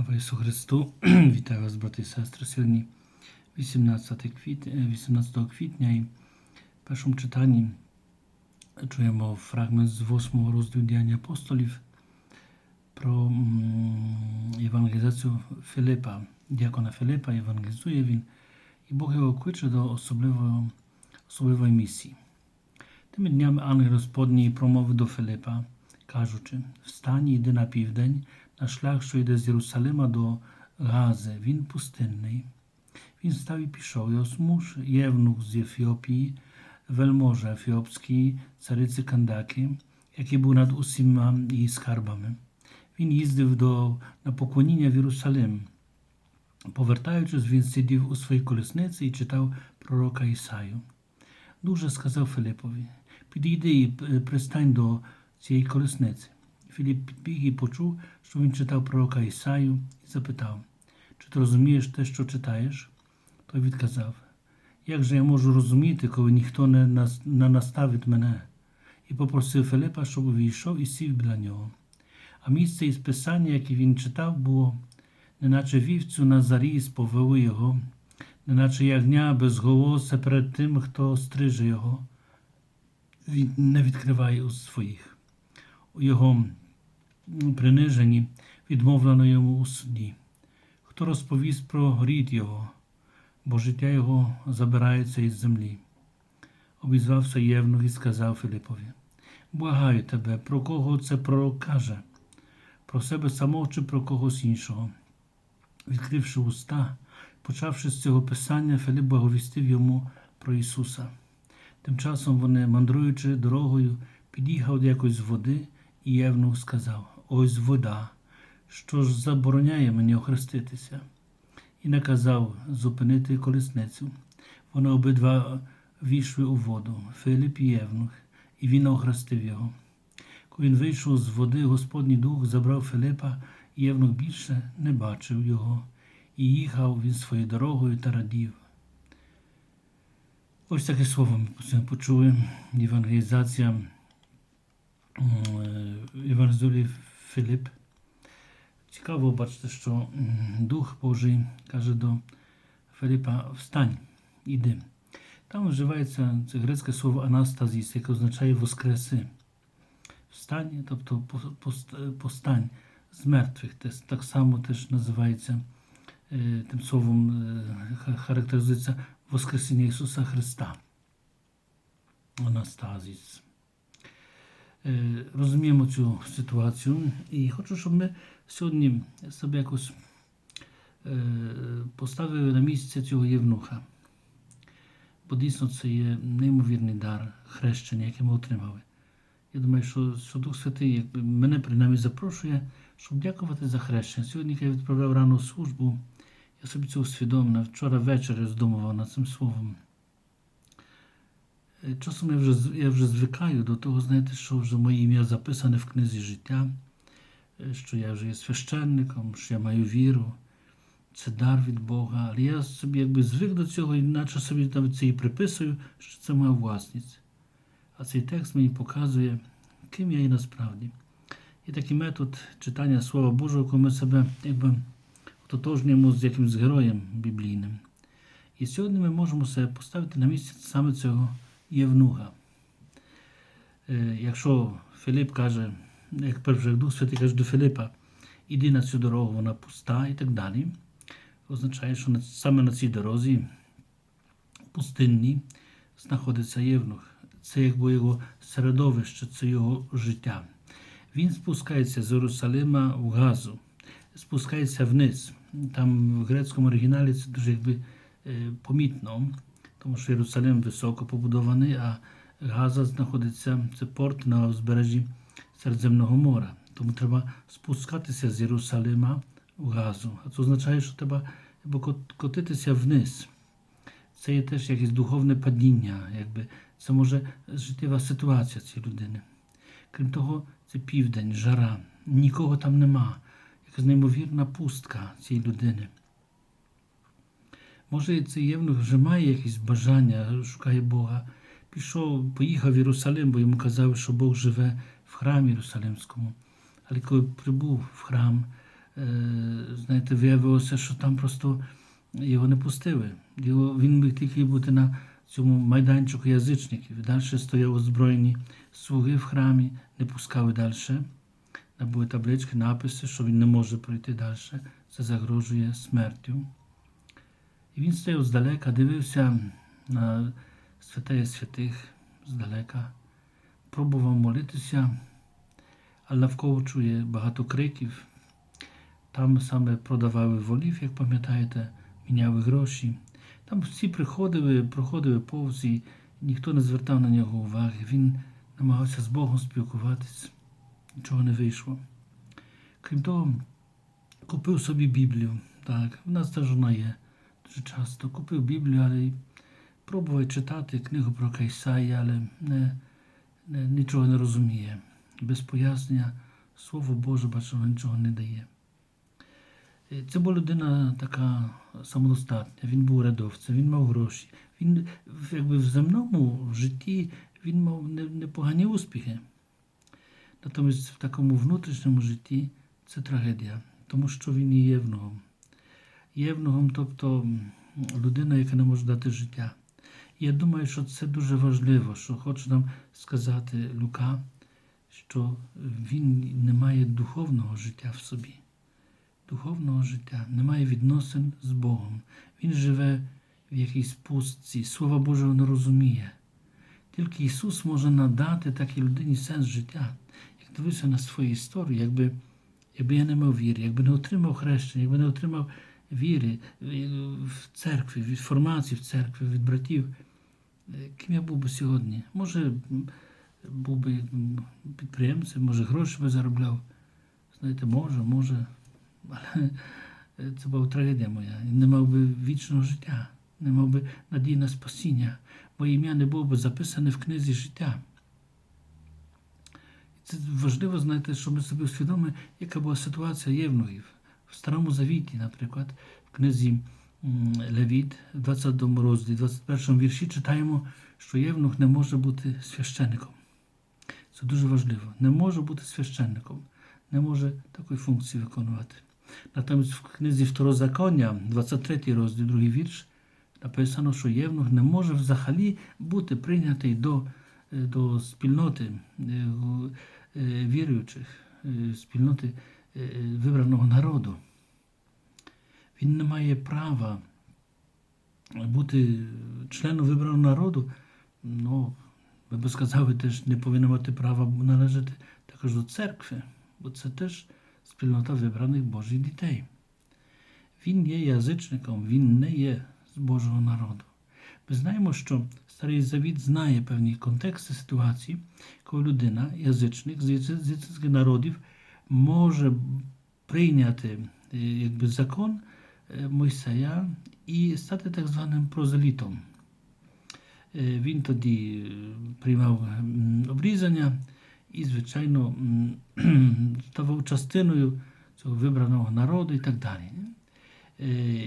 Слава Ісу Христу! Вітаю вас, брати і сестри. Сьогодні 18 квітня, 18 квітня і в першому читанні чуємо фрагмент з 8 розділу діяння апостолів про м, євангелізацію Филипа. Діакона Филипа євангелізує він, і Бог його кличе до особливої, особливої місії. Тими днями ангел Господній промовив до Филипа, кажучи: Встань і йди на південь, на шлях, що йде з Єрусалима до Гази. Він пустинний. Він став і пішов. Його муж Євнух з Ефіопії, вельможа ефіопський, цариці Кандаки, який був над усіма її скарбами. Він їздив до, на поклоніння в Єрусалим. Повертаючись, він сидів у своїй колесниці і читав пророка Ісаю. Дуже сказав Филипові: підійди і е, пристань до цієї колесниці. Філіп підбіг і почув, що він читав пророка Ісаю, і запитав, чи ти розумієш те, що читаєш? Той відказав, як же я можу розуміти, коли ніхто не, нас, не наставить мене? І попросив Филипа, щоб увійшов і сів біля нього. А місце із писання, яке він читав, було, неначе вівцю на заріз повели його, неначе ягня безголосе перед тим, хто стриже його, він не відкриває у своїх. У його приниженні відмовлено йому у суді. Хто розповість про рід його, бо життя його забирається із землі. Обізвався Євнух і сказав Филипові: Благаю тебе, про кого це пророк каже? Про себе самого чи про когось іншого? Відкривши уста, почавши з цього писання, Филип благовістив йому про Ісуса. Тим часом вони, мандруючи дорогою, під'їхав до якоїсь води, і Євнух сказав: Ось вода, що ж забороняє мені охреститися. І наказав зупинити колесницю. Вони обидва війшли у воду, Филип і Євнух, і він охрестив його. Коли він вийшов з води, Господній дух забрав Филипа, і Євнух більше не бачив його, і їхав він своєю дорогою та радів. Ось таке слово ми почули. Євангелізація Євангелізує Филип. Цікаво бачите, що м, Дух Божий каже до Филипа: Встань, іди. Там вживається це грецьке слово анастазіс, яке означає воскреси. Встань, тобто по- пост- постань з мертвих. Те- Так само теж називається тим словом, ха- характеризується Воскресіння Ісуса Христа. Анастазіс. Е, Розуміємо цю ситуацію і хочу, щоб ми сьогодні себе якось е, поставили на місце цього євнуха. Бо дійсно це є неймовірний дар хрещення, яке ми отримали. Я думаю, що, що Дух Святий якби, мене принаймні запрошує, щоб дякувати за хрещення. Сьогодні, як я відправляв рано службу, я собі це усвідомив. Вчора ввечері роздумував над цим словом. Е, Часом я вже, я вже звикаю до того, знаєте, що вже моє ім'я записане в книзі життя, е, що я вже є священником, що я маю віру. Це дар від Бога. Але я собі якби звик до цього, і наче собі навіть це і приписую, що це моя власність. А цей текст мені показує, ким я є насправді. І такий метод читання Слова Божого, коли ми себе якби ототожнюємо з якимось героєм біблійним. І сьогодні ми можемо себе поставити на місце саме цього Євнуга. Е, Якщо Филип каже, як перший Дух Святий каже до Филипа, іди на цю дорогу, вона пуста і так далі, означає, що саме на цій дорозі пустинній знаходиться Євнух. Це якби його середовище, це його життя. Він спускається з Єрусалима в Газу, спускається вниз. Там в грецькому оригіналі це дуже якби е, помітно, тому що Єрусалим високо побудований, а Газа знаходиться, це порт на узбережжі Середземного моря. Тому треба спускатися з Єрусалима в Газу. А це означає, що треба котитися вниз. Це є теж якесь духовне падіння, якби це може життєва ситуація цієї людини. Крім того, це південь, жара, нікого там нема. Якась неймовірна пустка цієї людини. Може, цей євнух вже має якесь бажання, шукає Бога. Пішов, поїхав в Єрусалим, бо йому казали, що Бог живе в храмі Єрусалимському. Але коли прибув в храм, е, знаєте, виявилося, що там просто його не пустили. Його, він міг тільки бути на цьому майданчику язичників. Далі стояли озброєні слуги в храмі, не пускали далі. Там були таблички, написи, що він не може пройти далі. Це загрожує смертю. І він стояв здалека, дивився на святеє святих здалека, пробував молитися, але навколо чує багато криків. Там саме продавали волів, як пам'ятаєте, міняли гроші. Там всі приходили, проходили повз і ніхто не звертав на нього уваги. Він намагався з Богом спілкуватись, нічого не вийшло. Крім того, купив собі Біблію. Так, в нас теж вона є дуже часто. Купив Біблію, але пробував читати книгу про Кайсая, але не, не, нічого не розуміє. Без пояснення Слово Боже, бачимо, нічого не дає. Е, Це була людина така самодостатня, він був рядовцем, він мав гроші. Він в- якби в земному житті він мав непогані успіхи. Натомість в такому внутрішньому житті це трагедія, тому що він є євнугом. Євнугом, тобто людина, яка не може дати життя. Я думаю, що це дуже важливо, що хоче нам сказати Лука, що він не має духовного життя в собі духовного життя, немає відносин з Богом. Він живе в якійсь пустці, Слова Божого не розуміє. Тільки Ісус може надати такій людині сенс життя. Як дивився на свою історію, якби, якби я не мав віри, якби не отримав хрещення, якби не отримав віри в церкві, від формації в церкві, від братів, е, ким я був би сьогодні? Може, був би підприємцем, може, гроші би заробляв. Знаєте, може, може. Але е, це була трагедія моя. Не мав би вічного життя, не мав би надії на спасіння. Моє ім'я не було б записане в книзі життя. Це важливо, знаєте, щоб ми собі усвідомили, яка була ситуація євнугів. В Старому Завіті, наприклад, в книзі Левіт, в 22 розділі, 21 вірші читаємо, що євнух не може бути священником. Це дуже важливо. Не може бути священником, не може такої функції виконувати. Натомість в книзі Второзаконня, 23 розділ, другий вірш, написано, що євнух не може взагалі бути прийнятий до, е, до спільноти е, е, віруючих, спільноти вибраного народу. Він не має права бути членом вибраного народу. Ну, ви б сказали, теж не повинен мати права належати також до церкви, бо це теж спільнота вибраних Божих дітей. Він є язичником, він не є з Божого народу. Ми знаємо, що Старий Завіт знає певні контексти ситуації, коли людина, язичник з язи- з язичних народів, може прийняти е, якби, закон е, Мойсея і стати так званим прозелітом. Е, Він тоді приймав обрізання і, звичайно, ставав частиною цього вибраного народу і так далі.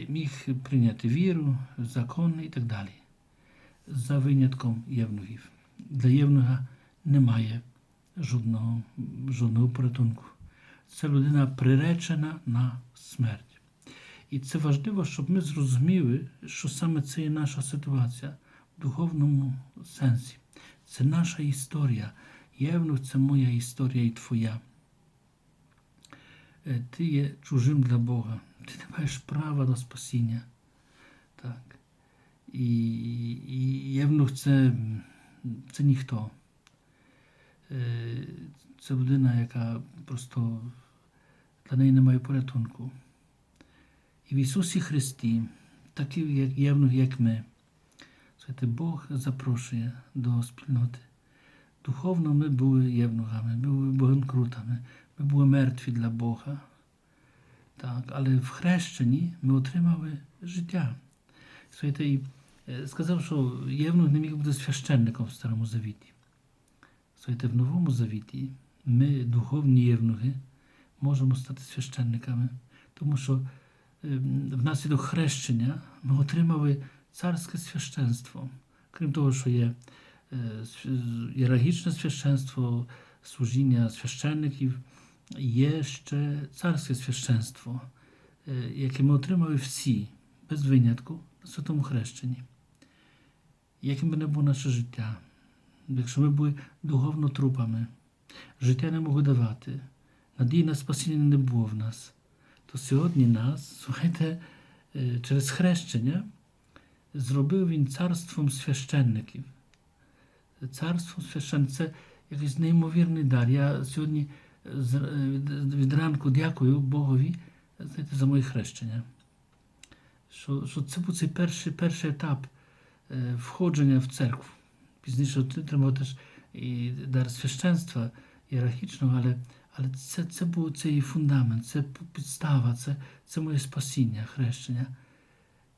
Міг прийняти віру, закон і так далі. За винятком євнугів. Для євнуга немає жодного, жодного порятунку. Це людина приречена на смерть. І це важливо, щоб ми зрозуміли, що саме це є наша ситуація в духовному сенсі. Це наша історія. Євнух це моя історія і твоя. Е, Ти є чужим для Бога. Ти не маєш права на спасіння. Так. І, і Євнух це, це ніхто. Е, Це людина, яка просто для неї немає порятунку. І в Ісусі Христі, як Євнух, як ми, Знаєте, Бог запрошує до спільноти. Духовно ми були євнугами, ми були богонкрутами, ми були мертві для Бога. Так, але в хрещенні ми отримали життя. І е, сказав, що євнух не міг бути священником в Старому Завіті. Знаєте, в Новому Завіті ми, духовні євнухи, можемо стати священниками, тому що ем, внаслідок хрещення ми отримали царське священство. Крім того, що є е, ієрархічне священство, служіння священників, є ще царське священство, е, яке ми отримали всі, без винятку, на святому хрещенні. Яким би не було наше життя, якщо ми були духовно трупами, життя не могли давати, надії на спасіння не було в нас, то сьогодні нас, слухайте, е, через хрещення зробив він царством священників. Царством священників це якийсь неймовірний дар. Я сьогодні з- е, від, від ранку дякую Богові знаєте, за моє хрещення. Що, що це був цей перший, перший етап е, входження в церкву. Пізніше отримав теж і дар священства ієрархічного, але, але це, це був цей фундамент, це підстава, це, це моє спасіння, хрещення.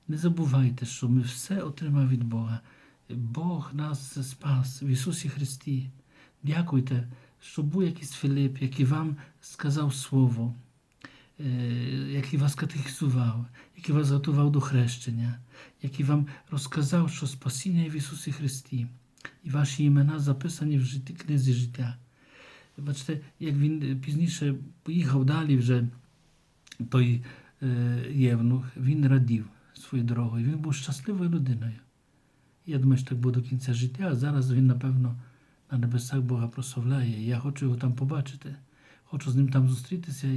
Не забувайте, що ми все отримали від Бога. Бог нас спас в Ісусі Христі. Дякуйте, що був якийсь Филип, який вам сказав Слово, е, який вас катехізував, який вас готував до хрещення, який вам розказав, що спасіння в Ісусі Христі, і ваші імена записані в житті, книзі життя. Бачите, як він е, пізніше поїхав далі вже той е, Євнух, він радів своєю дорогою. Він був щасливою людиною. Я думаю, що так буде до кінця життя, а зараз він, напевно, на небесах Бога прославляє. Я хочу його там побачити, хочу з ним там зустрітися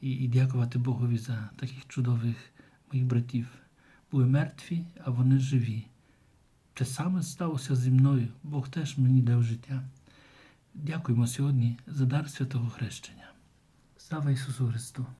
і, і, дякувати Богові за таких чудових моїх братів. Були мертві, а вони живі. Те саме сталося зі мною. Бог теж мені дав життя. Дякуємо сьогодні за дар святого хрещення. Слава Ісусу Христу!